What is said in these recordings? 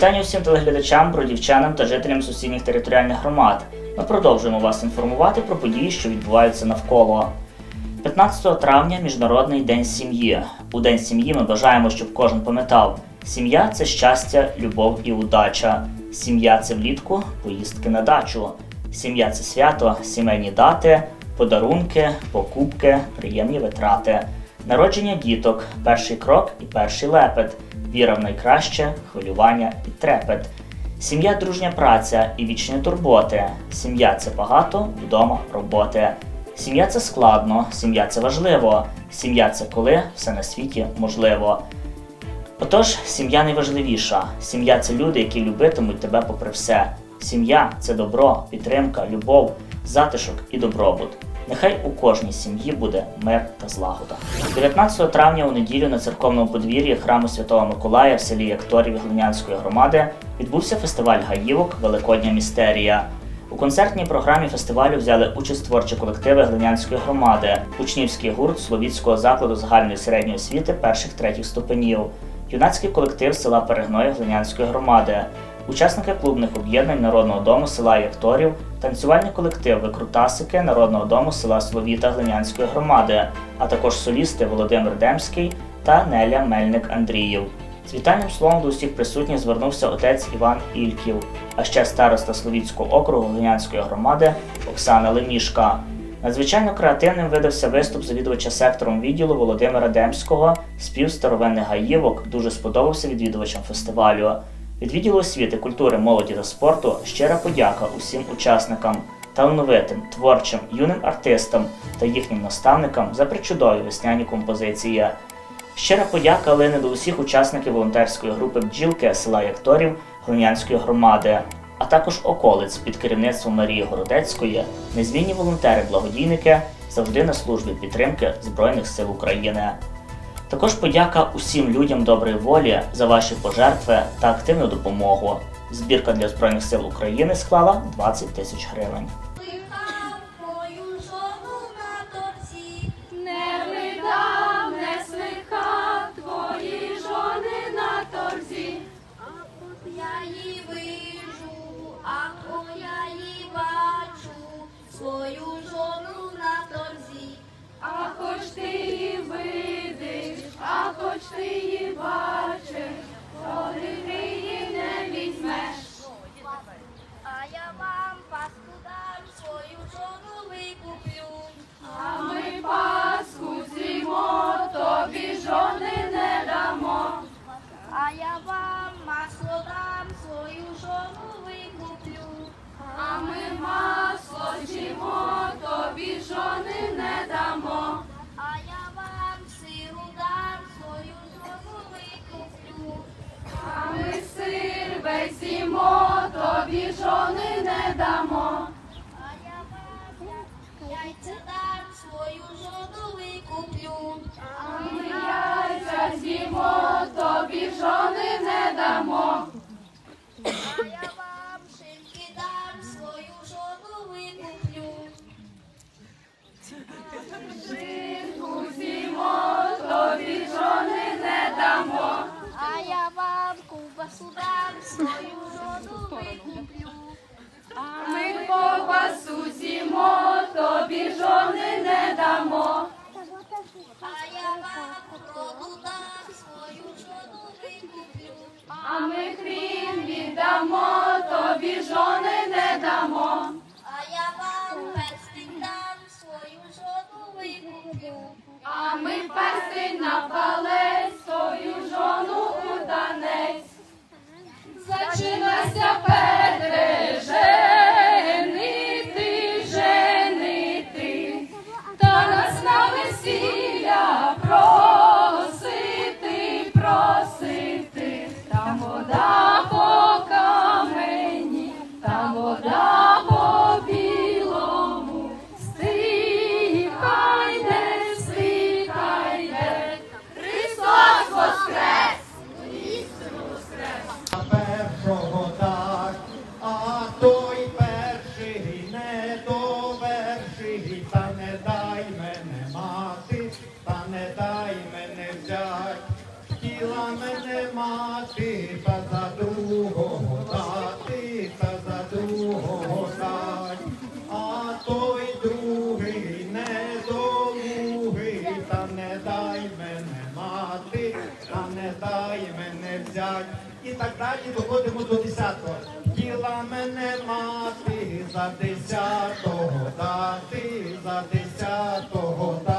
Вітання усім телеглядачам, бродівчанам та жителям сусідніх територіальних громад. Ми продовжуємо вас інформувати про події, що відбуваються навколо. 15 травня Міжнародний день сім'ї. У День сім'ї ми бажаємо, щоб кожен пам'ятав: сім'я це щастя, любов і удача. Сім'я це влітку поїздки на дачу. Сім'я це свято, сімейні дати, подарунки, покупки, приємні витрати. Народження діток, перший крок і перший лепет, віра в найкраще, хвилювання і трепет. Сім'я дружня праця і вічні турботи. Сім'я це багато, вдома роботи. Сім'я це складно, сім'я це важливо. Сім'я це коли все на світі можливо. Отож, сім'я найважливіша. Сім'я це люди, які любитимуть тебе попри все. Сім'я це добро, підтримка, любов, затишок і добробут. Нехай у кожній сім'ї буде мир та злагода. 19 травня у неділю на церковному подвір'ї храму Святого Миколая в селі Якторів Глинянської громади відбувся фестиваль гаївок Великодня містерія. У концертній програмі фестивалю взяли участь творчі колективи Глинянської громади, учнівський гурт Словіцького закладу загальної середньої освіти перших третіх ступенів, юнацький колектив села Перегної Глинянської громади, учасники клубних об'єднань Народного дому села Якторів, танцювальний колектив Викрутасики Народного дому села Словіта Глинянської громади, а також солісти Володимир Демський та Неля Мельник Андріїв. З вітальним словом до усіх присутніх звернувся отець Іван Ільків, а ще староста Словіцького округу Глинянської громади Оксана Лемішка. Надзвичайно креативним видався виступ завідувача сектором відділу Володимира Демського. Спів старовинних гаївок дуже сподобався відвідувачам фестивалю. Від відділу освіти, культури, молоді та спорту щира подяка усім учасникам, талановитим, творчим, юним артистам та їхнім наставникам за причудові весняні композиції. Щира подяка лине до усіх учасників волонтерської групи бджілки села Якторів Глинянської громади, а також околиць під керівництвом Марії Городецької, незмінні волонтери-благодійники завжди на службі підтримки Збройних сил України. Також подяка усім людям доброї волі за ваші пожертви та активну допомогу. Збірка для Збройних сил України склала 20 тисяч гривень. А я вам масло дам, свою жону викуплю. А ми масло з'їмо, тобі жони не дамо. А я вам сиру дам, свою жону викуплю. А ми сир весь з'їмо, тобі жони не дамо. Ми ковбасу з'їмо, тобі жони не дамо. А я вам роду дам, свою жону викуплю. А ми хрін віддамо, тобі жони не дамо. А я вам перстень дам, свою жону викуплю. А ми перстень на не дай мене мати, та не дай мене взять, хотіла мене мати, та за другого дати, та за другого дать, а той другий недолугий, та не дай мене мати, та не дай мене взять. І так далі доходимо до десятого за десятого дати, за десятого дати.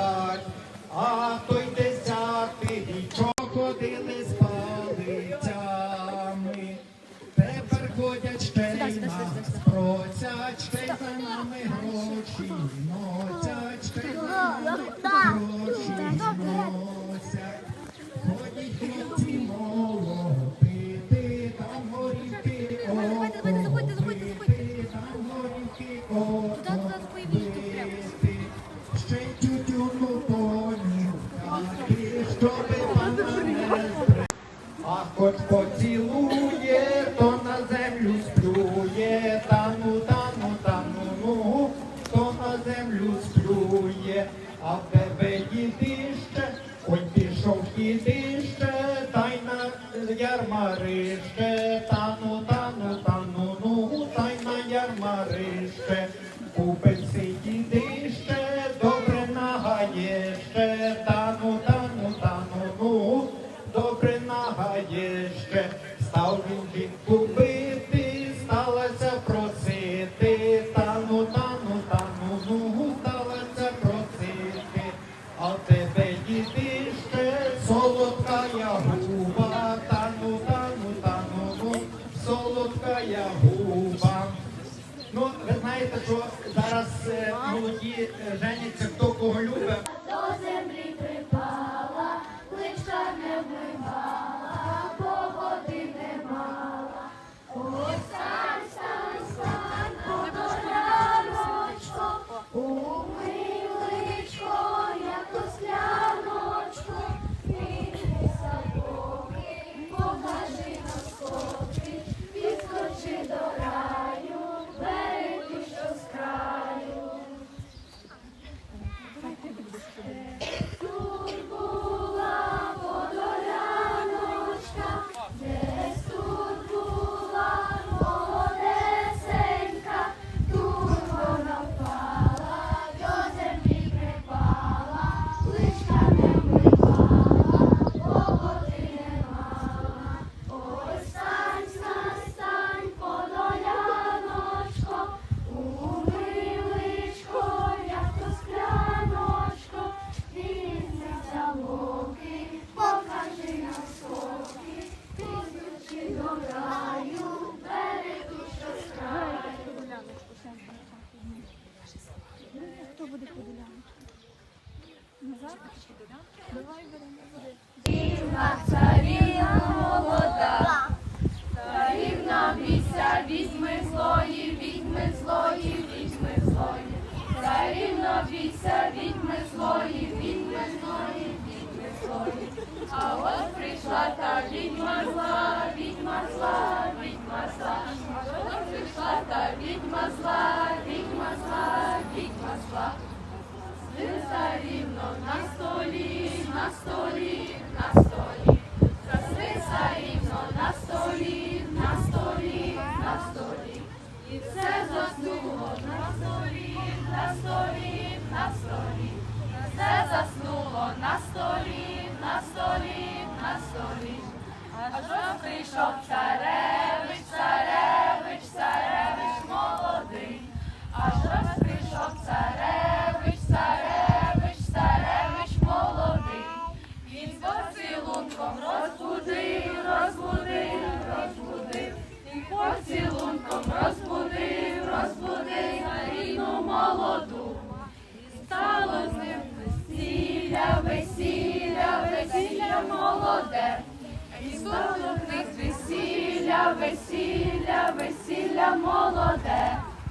shots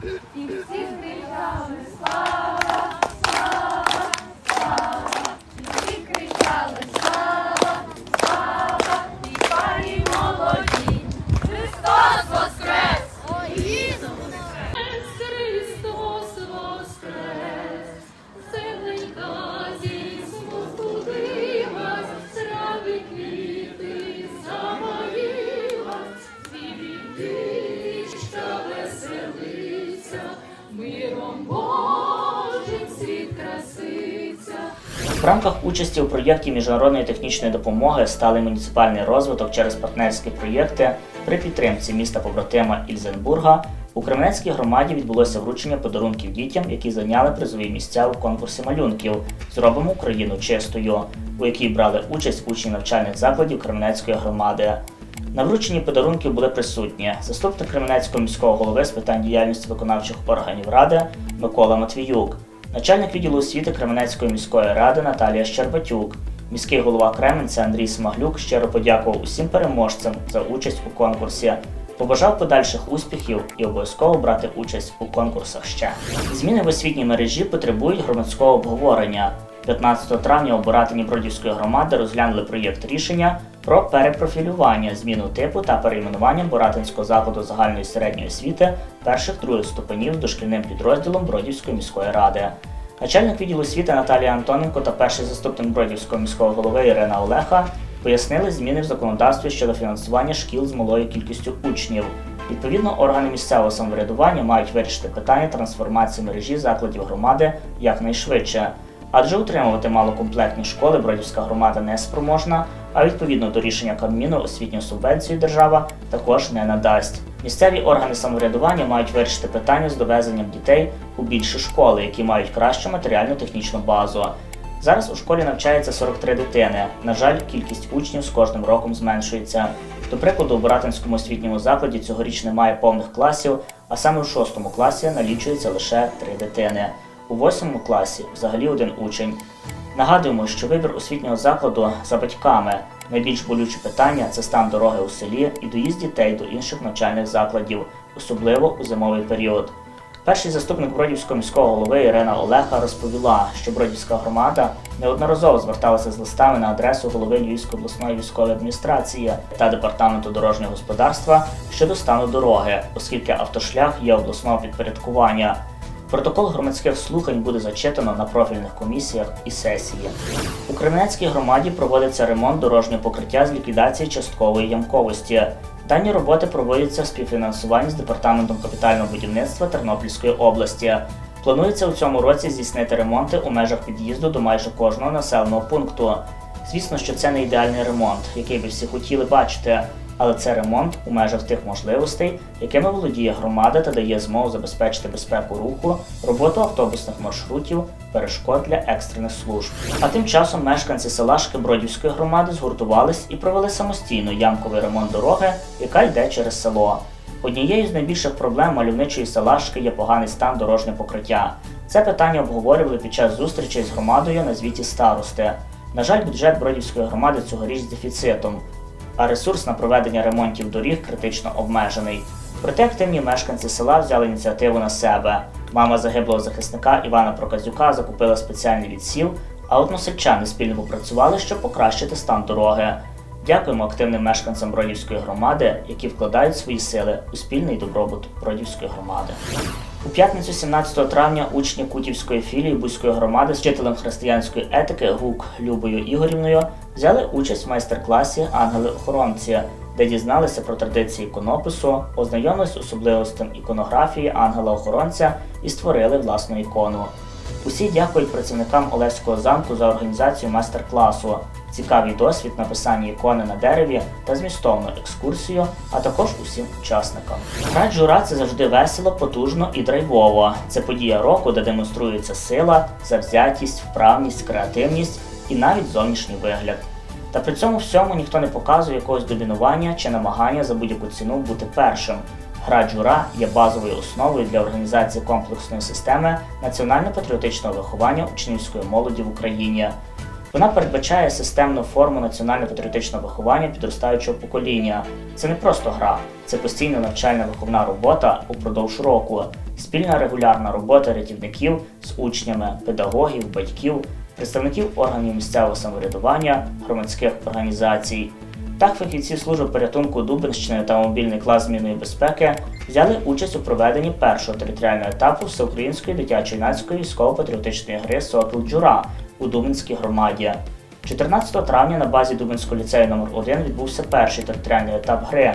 Dilsiz bir yalnız var. В рамках участі у проєкті міжнародної технічної допомоги сталий муніципальний розвиток через партнерські проєкти при підтримці міста побратима Ільзенбурга у Кременецькій громаді відбулося вручення подарунків дітям, які зайняли призові місця у конкурсі малюнків Зробимо Україну чистою, у якій брали участь учні навчальних закладів Кременецької громади. На врученні подарунків були присутні заступник Кременецького міського голови з питань діяльності виконавчих органів ради Микола Матвіюк, начальник відділу освіти Кременецької міської ради Наталія Щербатюк, міський голова Кременця Андрій Смаглюк щиро подякував усім переможцям за участь у конкурсі. Побажав подальших успіхів і обов'язково брати участь у конкурсах ще. Зміни в освітній мережі потребують громадського обговорення. 15 травня обиратині Бродівської громади розглянули проєкт рішення про перепрофілювання, зміну типу та перейменування Боратинського закладу загальної середньої освіти перших других ступенів дошкільним підрозділом Бродівської міської ради. Начальник відділу освіти Наталія Антоненко та перший заступник Бродівського міського голови Ірина Олеха пояснили зміни в законодавстві щодо фінансування шкіл з малою кількістю учнів. Відповідно, органи місцевого самоврядування мають вирішити питання трансформації мережі закладів громади якнайшвидше. Адже утримувати малокомплектні школи Бродівська громада не спроможна, а відповідно до рішення Кабміну освітню субвенцію держава також не надасть. Місцеві органи самоврядування мають вирішити питання з довезенням дітей у більші школи, які мають кращу матеріально-технічну базу. Зараз у школі навчається 43 дитини. На жаль, кількість учнів з кожним роком зменшується. До прикладу, у Братинському освітньому закладі цьогоріч немає повних класів, а саме у 6 класі налічується лише 3 дитини. У 8 класі взагалі один учень. Нагадуємо, що вибір освітнього закладу за батьками. Найбільш болюче питання це стан дороги у селі і доїзд дітей до інших навчальних закладів, особливо у зимовий період. Перший заступник Бродівського міського голови Ірина Олеха розповіла, що Бродівська громада неодноразово зверталася з листами на адресу голови Львівської обласної військової адміністрації та департаменту дорожнього господарства щодо стану дороги, оскільки автошлях є обласного підпорядкування. Протокол громадських слухань буде зачитано на профільних комісіях і сесії. У Кременецькій громаді проводиться ремонт дорожнього покриття з ліквідації часткової ямковості. Дані роботи проводяться в співфінансуванні з департаментом капітального будівництва Тернопільської області. Планується у цьому році здійснити ремонти у межах під'їзду до майже кожного населеного пункту. Звісно, що це не ідеальний ремонт, який би всі хотіли бачити, але це ремонт у межах тих можливостей, якими володіє громада та дає змогу забезпечити безпеку руху, роботу автобусних маршрутів, перешкод для екстрених служб. А тим часом мешканці села Шкибродівської громади згуртувались і провели самостійно ямковий ремонт дороги, яка йде через село. Однією з найбільших проблем мальовничої селашки є поганий стан дорожнього покриття. Це питання обговорювали під час зустрічей з громадою на звіті старости. На жаль, бюджет Бродівської громади цьогоріч з дефіцитом, а ресурс на проведення ремонтів доріг критично обмежений. Проте активні мешканці села взяли ініціативу на себе. Мама загиблого захисника Івана Проказюка закупила спеціальний відсіл, а односельчани спільно попрацювали, щоб покращити стан дороги. Дякуємо активним мешканцям Бродівської громади, які вкладають свої сили у спільний добробут Бродівської громади. У п'ятницю 17 травня учні Кутівської філії Бузької громади з вчителем християнської етики ГУК Любою Ігорівною взяли участь в майстер-класі Ангели-охоронці, де дізналися про традиції іконопису, ознайомились з особливостями іконографії ангела-охоронця і створили власну ікону. Усі дякують працівникам Олеського замку за організацію майстер-класу, цікавий досвід написання ікони на дереві та змістовну екскурсію, а також усім учасникам. Гра джура це завжди весело, потужно і драйвово. Це подія року, де демонструється сила, завзятість, вправність, креативність і навіть зовнішній вигляд. Та при цьому всьому ніхто не показує якогось домінування чи намагання за будь-яку ціну бути першим. Гра джура є базовою основою для організації комплексної системи національно-патріотичного виховання учнівської молоді в Україні. Вона передбачає системну форму національно-патріотичного виховання підростаючого покоління. Це не просто гра, це постійна навчальна виховна робота упродовж року, спільна регулярна робота рятівників з учнями, педагогів, батьків, представників органів місцевого самоврядування, громадських організацій. Так, фахівці служби порятунку Дубенщини та мобільний клас змінної безпеки взяли участь у проведенні першого територіального етапу всеукраїнської дитячо-юнацької військово-патріотичної гри Сокіл Джура у Дубенській громаді. 14 травня на базі Дубенського ліцею номер 1 відбувся перший територіальний етап гри.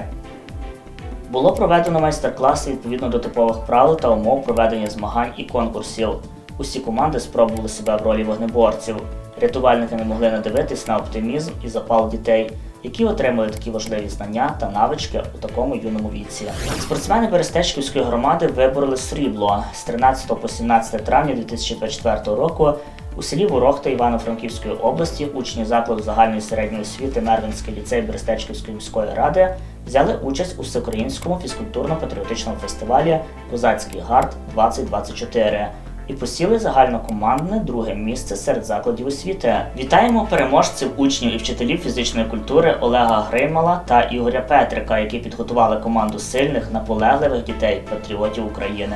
Було проведено майстер-класи відповідно до типових правил та умов проведення змагань і конкурсів. Усі команди спробували себе в ролі вогнеборців. Рятувальники не могли надивитись на оптимізм і запал дітей, які отримали такі важливі знання та навички у такому юному віці. Спортсмени Берестечківської громади вибороли срібло з 13 по 17 травня 2024 року. У селі Ворохта Івано-Франківської області учні закладу загальної середньої освіти Мервинський ліцей Берестечківської міської ради взяли участь у всеукраїнському фізкультурно-патріотичному фестивалі Козацький гард 2024 і посіли загальнокомандне друге місце серед закладів освіти. Вітаємо переможців учнів і вчителів фізичної культури Олега Гримала та Ігоря Петрика, які підготували команду сильних, наполегливих дітей, патріотів України.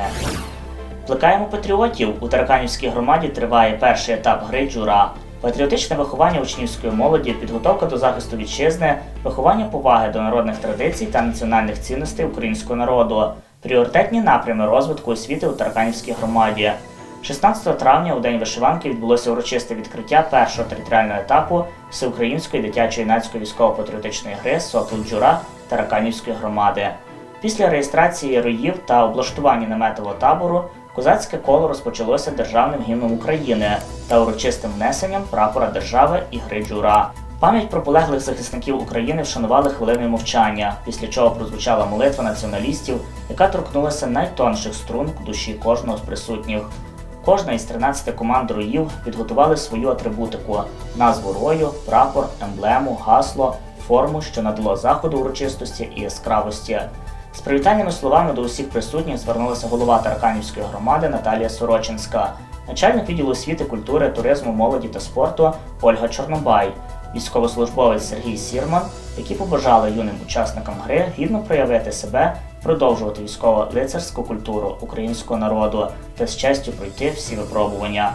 Плекаємо патріотів. У Тараканівській громаді триває перший етап гри Джура. Патріотичне виховання учнівської молоді, підготовка до захисту вітчизни, виховання поваги до народних традицій та національних цінностей українського народу, пріоритетні напрями розвитку освіти у Тараканівській громаді. 16 травня у День вишиванки відбулося урочисте відкриття першого територіального етапу Всеукраїнської дитячо-юнацької військово-патріотичної гри Сокол Джура Тараканівської громади. Після реєстрації роїв та облаштування наметового табору козацьке коло розпочалося державним гімном України та урочистим внесенням прапора держави і гри Джура. Пам'ять про полеглих захисників України вшанували хвилиною мовчання, після чого прозвучала молитва націоналістів, яка торкнулася найтонших струн душі кожного з присутніх. Кожна із 13 команд роїв підготували свою атрибутику: назву рою, прапор, емблему, гасло, форму, що надало заходу урочистості і яскравості. З привітальними словами до усіх присутніх звернулася голова Тараканівської громади Наталія Сорочинська, начальник відділу освіти, культури, туризму, молоді та спорту Ольга Чорнобай, військовослужбовець Сергій Сірман, які побажали юним учасникам гри гідно проявити себе, продовжувати військово-лицарську культуру українського народу та з честю пройти всі випробування.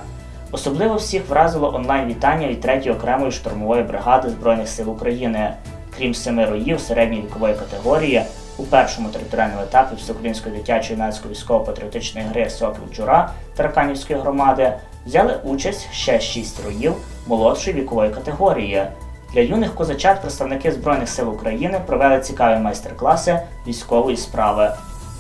Особливо всіх вразило онлайн-вітання від 3-ї окремої штурмової бригади Збройних сил України. Крім семи роїв середньої вікової категорії, у першому територіальному етапі Всеукраїнської дитячої юнацької військово-патріотичної гри Сокіл Джура Тараканівської громади взяли участь ще шість роїв молодшої вікової категорії. Для юних козачат представники Збройних сил України провели цікаві майстер-класи військової справи.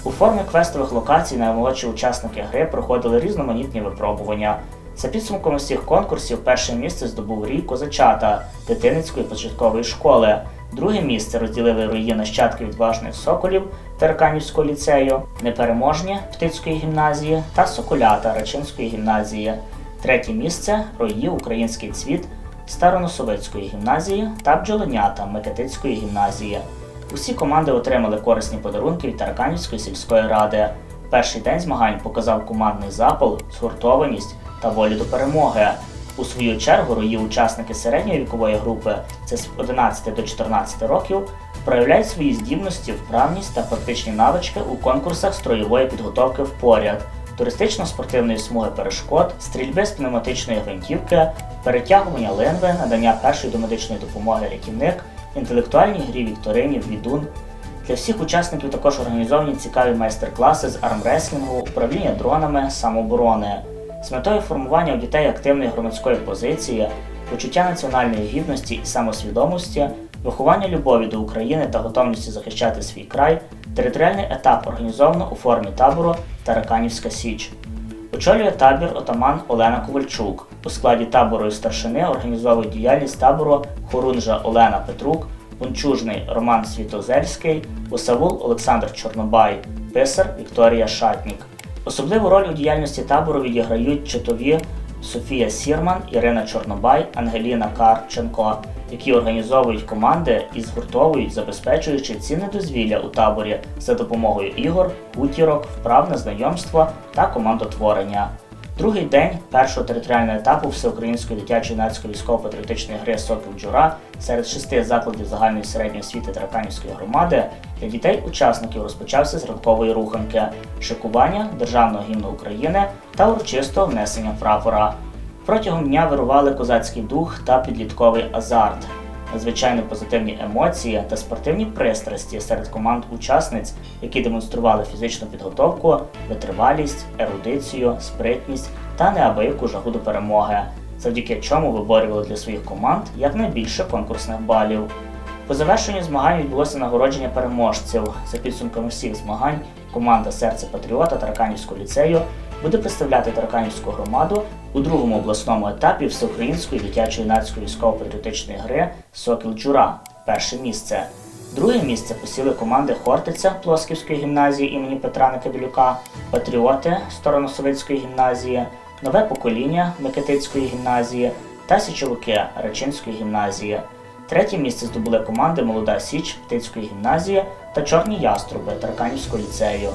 У формі квестових локацій наймолодші учасники гри проходили різноманітні випробування. За підсумком усіх конкурсів перше місце здобув рій козачата дитиницької початкової школи. Друге місце розділили рої нащадки відважних соколів Тараканівського ліцею, непереможні Птицької гімназії та Соколята Рачинської гімназії. Третє місце рої Український цвіт Староносовицької гімназії та бджоленята Микитицької гімназії. Усі команди отримали корисні подарунки від Тараканівської сільської ради. Перший день змагань показав командний запал, згуртованість та волю до перемоги. У свою чергу рої учасники середньої вікової групи, це з 11 до 14 років, проявляють свої здібності, вправність та практичні навички у конкурсах строєвої підготовки в поряд, туристично-спортивної смуги перешкод, стрільби з пневматичної гвинтівки, перетягування линви, надання першої домедичної допомоги рятівник, інтелектуальній грі вікторині відун. Для всіх учасників також організовані цікаві майстер-класи з армреслінгу, управління дронами, самооборони. З метою формування у дітей активної громадської позиції, почуття національної гідності і самосвідомості, виховання любові до України та готовності захищати свій край, територіальний етап організовано у формі табору Тараканівська Січ. Очолює табір отаман Олена Ковальчук. У складі табору і старшини організовує діяльність табору Хорунжа Олена Петрук, Бунчужний Роман Світозельський, Усавул Олександр Чорнобай, писар Вікторія Шатнік. Особливу роль у діяльності табору відіграють читові Софія Сірман, Ірина Чорнобай, Ангеліна Карченко, які організовують команди і згуртовують, забезпечуючи цінне дозвілля у таборі за допомогою ігор, утірок, вправ на знайомство та командотворення. Другий день першого територіального етапу Всеукраїнської дитячо-юнацької військово-патріотичної гри Сокіл Джура серед шести закладів загальної середньої освіти Тараканівської громади для дітей-учасників розпочався з ранкової руханки, шикування державного гімну України та урочистого внесення прапора. Протягом дня вирували козацький дух та підлітковий азарт, надзвичайно позитивні емоції та спортивні пристрасті серед команд учасниць, які демонстрували фізичну підготовку, витривалість, ерудицію, спритність та неабияку жагу до перемоги, завдяки чому виборювали для своїх команд якнайбільше конкурсних балів. По завершенню змагань відбулося нагородження переможців. За підсумками всіх змагань команда Серце Патріота Тараканівського ліцею буде представляти Тараканівську громаду у другому обласному етапі всеукраїнської дитячо-юнацької військово-патріотичної гри Сокіл Джура перше місце. Друге місце посіли команди Хортиця Плосківської гімназії імені Петра Некадилюка, Патріоти Стороносовицької гімназії, Нове покоління Микитицької гімназії та Січовики Рачинської гімназії. Третє місце здобули команди Молода Січ Птицької гімназії та Чорні Яструби Тарканівського ліцею.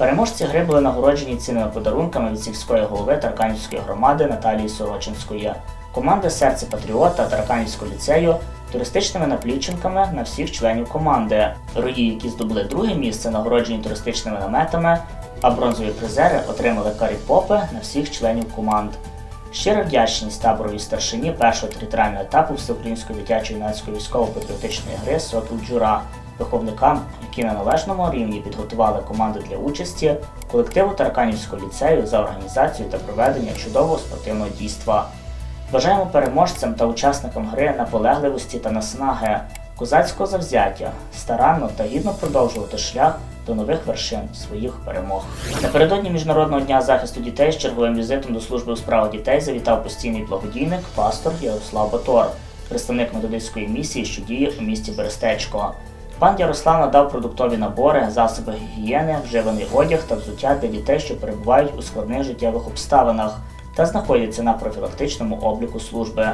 Переможці гри були нагороджені цінними подарунками від сільської голови Тарканівської громади Наталії Сорочинської, команди Серце Патріота Тарканівського ліцею, туристичними наплічинками на всіх членів команди. Рої, які здобули друге місце, нагороджені туристичними наметами, а бронзові призери отримали карі-попи на всіх членів команд. Щира вдячність таборовій старшині першого територіального етапу Всеукраїнської дитячо-юнацької військово-патріотичної гри Сокіл Джура, виховникам, які на належному рівні підготували команди для участі, колективу Тараканівського ліцею за організацію та проведення чудового спортивного дійства. Бажаємо переможцям та учасникам гри наполегливості та наснаги, козацького завзяття, старанно та гідно продовжувати шлях до нових вершин своїх перемог. Напередодні Міжнародного дня захисту дітей з черговим візитом до служби у справах дітей завітав постійний благодійник, пастор Ярослав Батор, представник методистської місії, що діє у місті Берестечко. Пан Ярослав надав продуктові набори, засоби гігієни, вживаний одяг та взуття для дітей, що перебувають у складних життєвих обставинах та знаходяться на профілактичному обліку служби.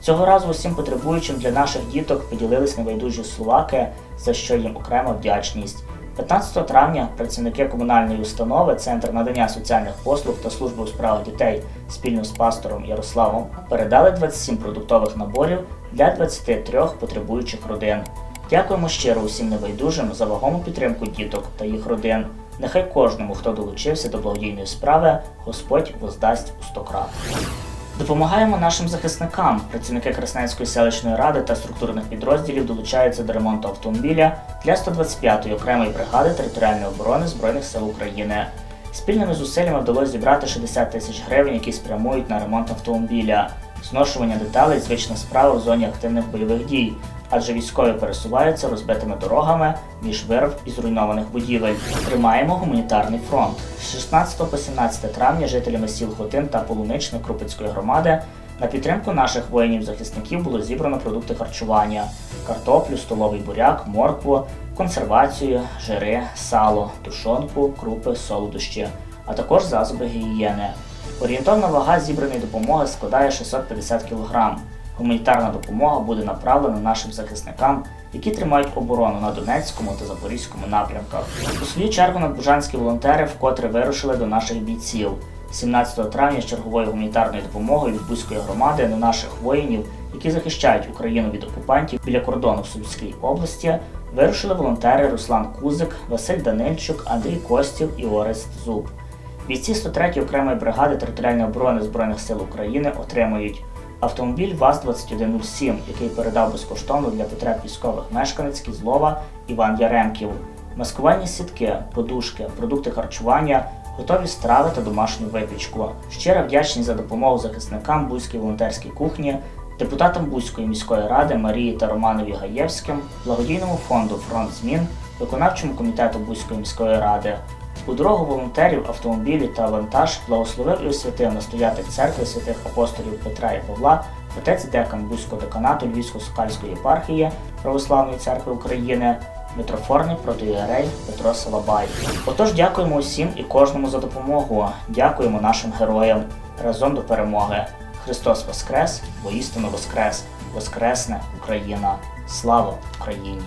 Цього разу усім потребуючим для наших діток поділились небайдужі словаки, за що їм окрема вдячність. 15 травня працівники комунальної установи Центр надання соціальних послуг та служби у справах дітей спільно з пастором Ярославом передали 27 продуктових наборів для 23 потребуючих родин. Дякуємо щиро усім небайдужим за вагому підтримку діток та їх родин. Нехай кожному, хто долучився до благодійної справи, Господь воздасть у сто крат. Допомагаємо нашим захисникам. Працівники Красненської селищної ради та структурних підрозділів долучаються до ремонту автомобіля для 125-ї окремої бригади територіальної оборони Збройних сил України. Спільними зусиллями вдалося зібрати 60 тисяч гривень, які спрямують на ремонт автомобіля. Зношування деталей звична справа в зоні активних бойових дій, адже військові пересуваються розбитими дорогами між вирв і зруйнованих будівель. Тримаємо гуманітарний фронт. З 16 по 17 травня жителями сіл Хотин та Полуничне Крупицької громади на підтримку наших воїнів-захисників було зібрано продукти харчування: картоплю, столовий буряк, моркву, консервацію, жири, сало, тушонку, крупи, солодощі, а також засоби гігієни. Орієнтовна вага зібраної допомоги складає 650 кг. Гуманітарна допомога буде направлена нашим захисникам, які тримають оборону на Донецькому та Запорізькому напрямках. У свою чергу надбужанські волонтери вкотре вирушили до наших бійців. 17 травня з черговою гуманітарною допомогою від Бузької громади до наших воїнів, які захищають Україну від окупантів біля кордону в Сумській області, вирушили волонтери Руслан Кузик, Василь Данильчук, Андрій Костів і Орест Зуб. Бійці 103-ї окремої бригади територіальної оборони Збройних сил України отримують автомобіль ВАЗ-2107, який передав безкоштовно для потреб військових мешканець Кізлова Іван Яремків, маскувальні сітки, подушки, продукти харчування, готові страви та домашню випічку. Щира вдячність за допомогу захисникам Бузькій волонтерській кухні, депутатам Бузької міської ради Марії та Романові Гаєвським, благодійному фонду Фронт змін, виконавчому комітету Бузької міської ради. У дорогу волонтерів, автомобілі та вантаж благословив і освятив настоятель церкви святих апостолів Петра і Павла, отець декан Бузького деканату Львівсько-Сокальської єпархії Православної церкви України, митрофорний протоіерей Петро Салабай. Отож, дякуємо усім і кожному за допомогу. Дякуємо нашим героям. Разом до перемоги. Христос Воскрес, воістину Воскрес! Воскресне Україна! Слава Україні!